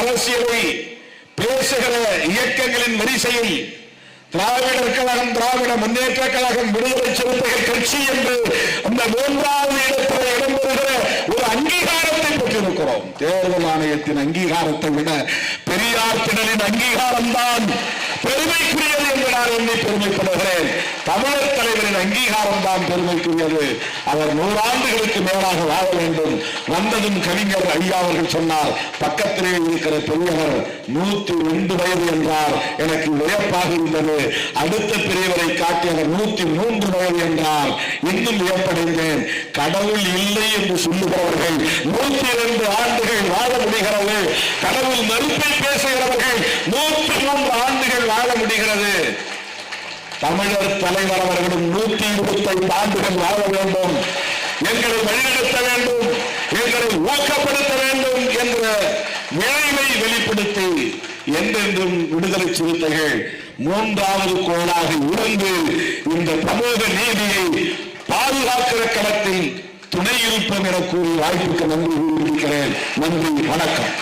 அரசியலை பேசுகிற இயக்கங்களின் வரிசையில் திராவிடர் கழகம் திராவிட முன்னேற்ற கழகம் விடுதலை சிறுத்தைகள் கட்சி என்று அந்த மூன்றாவது இடத்தில் இடம்பெறுகிற ஒரு அங்கீகாரத்தை பெற்றிருக்கிறோம். தேர்தல் ஆணையத்தின் அங்கீகாரத்தை விட பெரியார் திடலின் அங்கீகாரம் தான் நான் எண்ணி பெருமைப்படுகிறேன் தமிழர் தலைவரின் அங்கீகாரம் தான் பெருமைக்குரியது. அவர் நூறாண்டுகளுக்கு மேலாக வாழ வேண்டும். வந்ததும் கவிஞர் ஐயா அவர்கள் சொன்னார் பக்கத்திலே இருக்கிற பெரியவர் நூத்தி ரெண்டு வயது என்றார். எனக்கு வியப்பாக இருந்தது. அடுத்த பெரியவரை காட்டி அவர் நூத்தி மூன்று வயது என்றார். இன்னும் வியப்படைந்தேன். கடவுள் இல்லை என்று சொல்லுகிறவர்கள் நூத்தி இரண்டு ஆண்டுகள் வாழ முடிகிறது. கடவுள் மறுப்பை பேசுகிறவர்கள் நூற்றி மூன்று ஆண்டுகள் வாழ முடிகிறது. தமிழர் தலைவர் அவர்களும் நூத்தி இருபத்தைந்து ஆண்டுகள் வாழ வேண்டும். எங்களை வழிநடத்த வேண்டும். எங்களை ஊக்கப்படுத்த வேண்டும் என்ற விளைவை வெளிப்படுத்தி என்றென்றும் விடுதலை சிறுத்தைகள் மூன்றாவது கோளாக இருந்து இந்த சமூக நீதியை பாதுகாக்கிற களத்தில் துணை இருப்போம் என கூறி வாய்ப்புக்கு நன்றி கூறியிருக்கிறேன் நன்றி வணக்கம்.